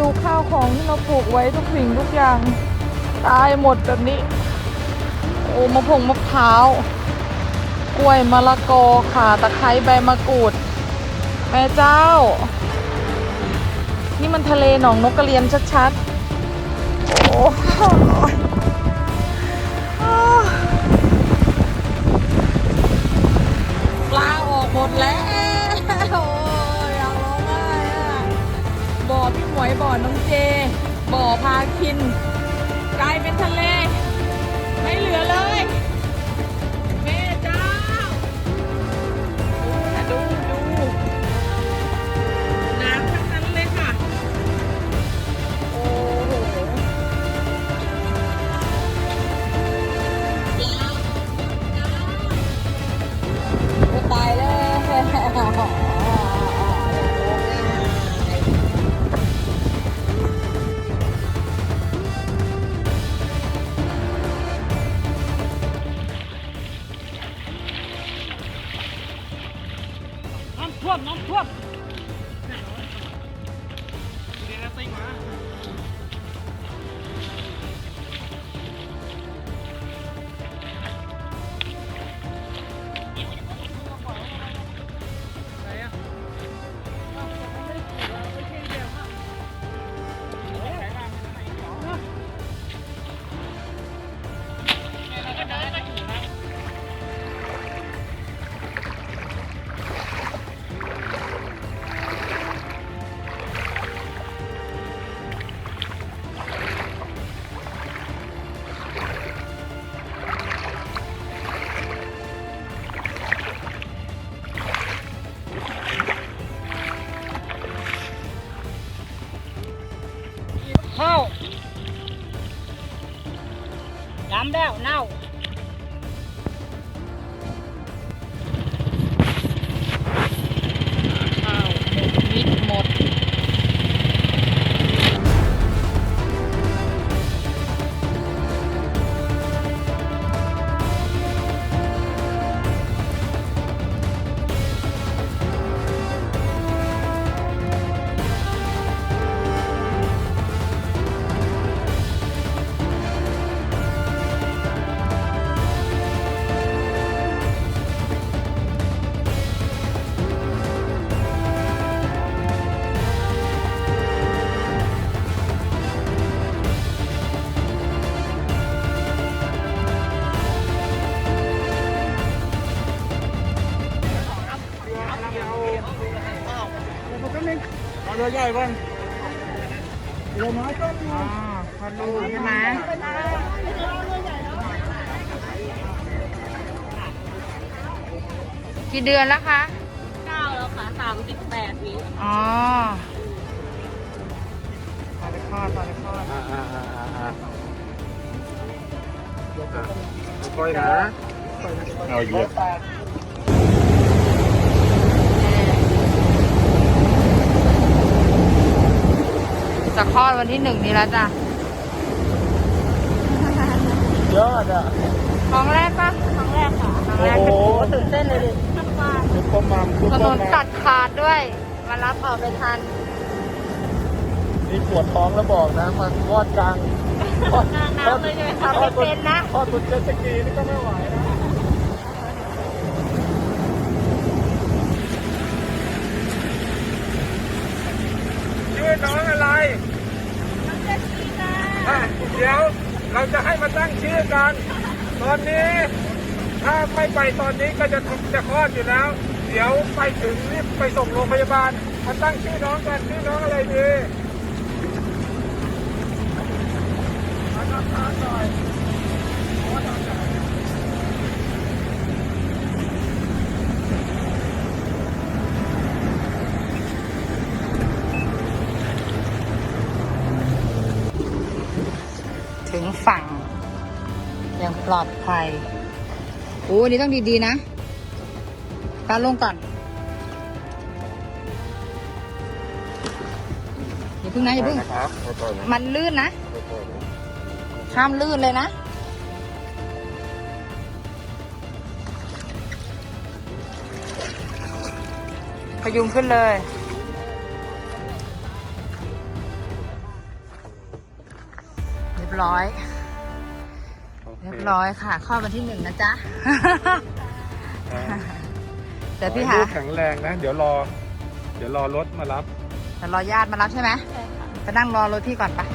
ดูข้าวของที่เราปลูกไว้ทุกสิ่งทุกอย่าง ตายหมดแบบนี้ โอ้มะพงมะพร้าว กล้วยมะละกอข่าตะไคร้ใบมะกรูด แม่เจ้า นี่มันทะเลหนองนกกระเรียนชัดๆ โอ้ น้องเจบ่อพาคิน ท่ ดำแล้วเน่า รือใหญ่ก่อนเรือน้อยก็มีอ๋อพอดูใช่ไหมกี่เดือนแล้วคะ เก้าแล้วค่ะสามสิบแปดวิอ๋อตอนไปคลอดตอนไปคลอดอ่าอ่าอ่าอ่าอ่าค่อยๆนะเอาเหยียบ จะคลอดวันที่หนึ่งนี้แล้วจ้ะยอดอะท้องแรกปะครั้งแรกค่ะท้องแรกโอ้โหตื่นเต้นเลยดิมากซุปเปอร์มัมซุปถเปนอร์นมัตัมดขาดด้วย มารับออกไปทัน นี่ปวดท้องแล้วบอกนะมาทอดกลางทอดน้ำเลยใช่ไหมคะทอดไม่เป็นนะ ทอดบนเจ็ตสกีนี่ก็ไม่ไหวนะ น้องอะไรอะเดี๋ยวเราจะให้มาตั้งชื่อกัน ตอนนี้ ถ้าไม่ไปตอนนี้ก็จะจะคลอดอยู่แล้ว เดี๋ยวไปถึงรีบไปส่งโรงพยาบาล มาตั้งชื่อน้องกันชื่อน้องอะไรดีมาทำทานหน่อย อย่างปลอดภัยโอ้อันนี้ต้องดีๆนะปาลงก่อนอย่าเพึ่งนะอย่าเพึ่งนะครับขอโทษนะมันลื่นนะขอโทษนะห้ามลื่นเลยนะพยุงขึ้นเลยบร้อยโอเค เรียบร้อยค่ะคลอดวันที่หนึ่งนะจ๊ะอ่าเดี๋ยวพี่ขอหาให้ลูกแข็งแรงนะ เดี๋ยวรอ เดี๋ยวรอรถมารับเดี๋ยวรอญาติมารับใช่ไหมใช่ค่ะไปนั่งรอรถพี่ก่อนปะ